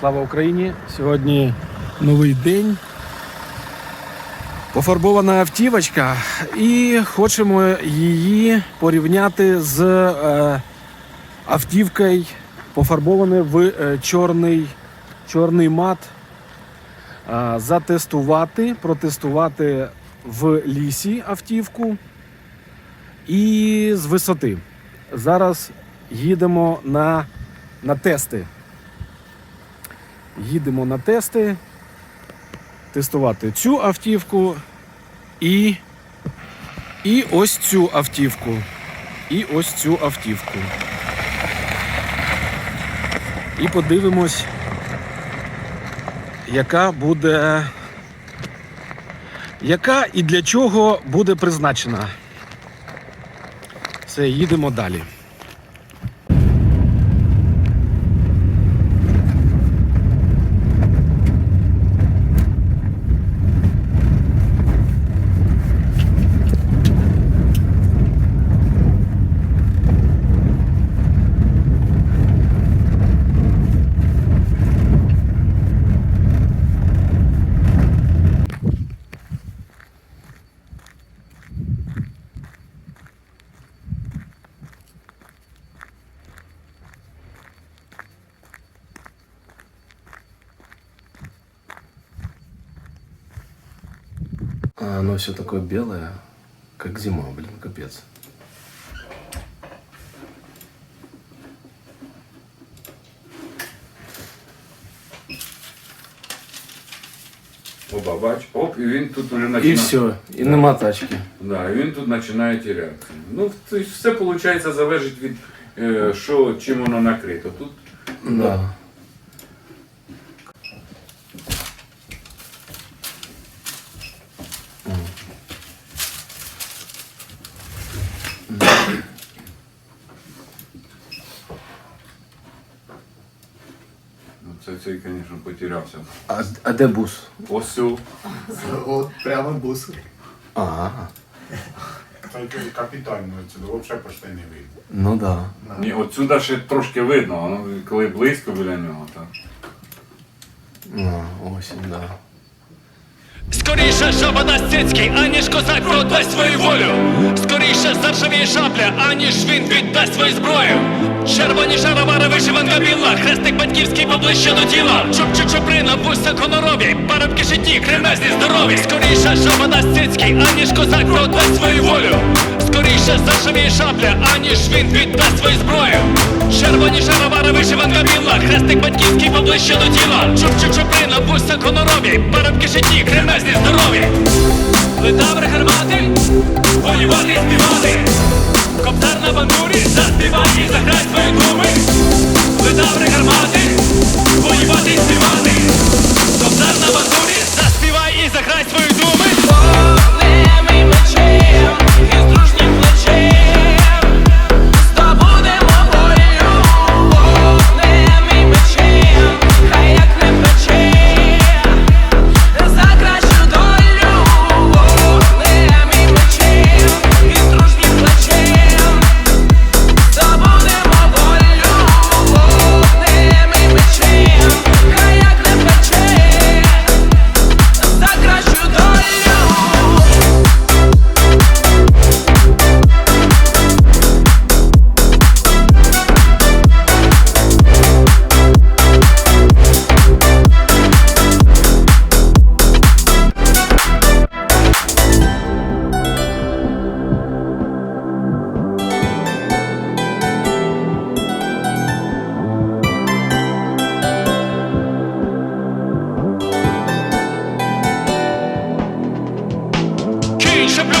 Слава Україні! Сьогодні новий день. Пофарбована автівочка, і хочемо її порівняти з е, автівкою, пофарбованою в е, чорний, чорний мат. Е, затестувати, протестувати в лісі автівку і з висоти. Зараз їдемо на, на тести. Їдемо на тести, тестувати цю автівку і, і ось цю автівку. І ось цю автівку. І подивимось, яка буде. Яка і для чого буде призначена. Все, їдемо далі. А оно все такое белое, как зима, блин, капец. Оба, бач, оп, і він тут уже І починає. все, і нема тачки. Да, і він тут починає терятися. Ну, то есть все виходить залежить від е, що, чим воно накрито. Тут Да. Це цей, звісно, потерявся. А, а де бус? Ось цю. От прямо бус. Ага. Тільки капітально отсюди, взагалі почти не видно. Ну да. Ні, отсюди ще трошки видно, воно коли близько біля нього, так. А, осінь, да. Скоріше жаба дасть цицький, аніж козак продасть свою волю. Скоріше заржавіє шабля, аніж він віддасть свою зброю. Червоні шаровари, вишиванка біла, хрестик батьківський поближче до тіла. Чуб чуприна, вуса конорові, парубки житті, кремезні здорові. Скоріше жаба дасть цицький, аніж козак продасть свою волю. Скоріше заржавіє шабля, аніж він віддасть свою зброю. Червоні шаровари, вишиванка біла, хрестик батьківський поближче до тіла. Чуб чуприна, вуса конорові, парубки житті, кремезні здорові. Летаври гармати, воювати, співати. Коптар на бандурі, заспівай і заграй свої думи. Видаври гармати, воювати, співати. Коптар на бандурі, заспівай і заграй свої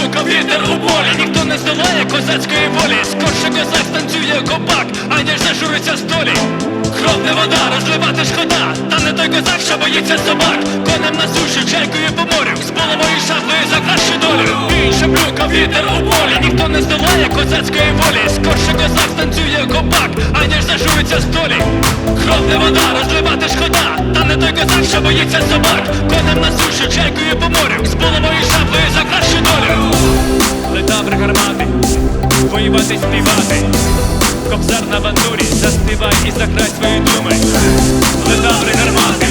Кінь вітер у полі, ніхто не здолає козацької волі. Скорше козак станцює копак, аніж зажуриться столі. Кров не вода, розливати шкода, та не той козак, що боїться собак. Конем на суші, чайкою по морю, з половою шаблею за кращу долю. Кінь шаблюка, вітер у полі, ніхто не здолає козацької волі. Скорше козак станцює копак, аніж зажуриться столі. Кров не вода, розливати шкода, та не той козак, що боїться собак. Конем на суші, чайкою по морю, з половою шаблею за кращу долю гармати, воювати, співати, кобзар на бандурі, заспівай і закрай свої думи, летали гармати.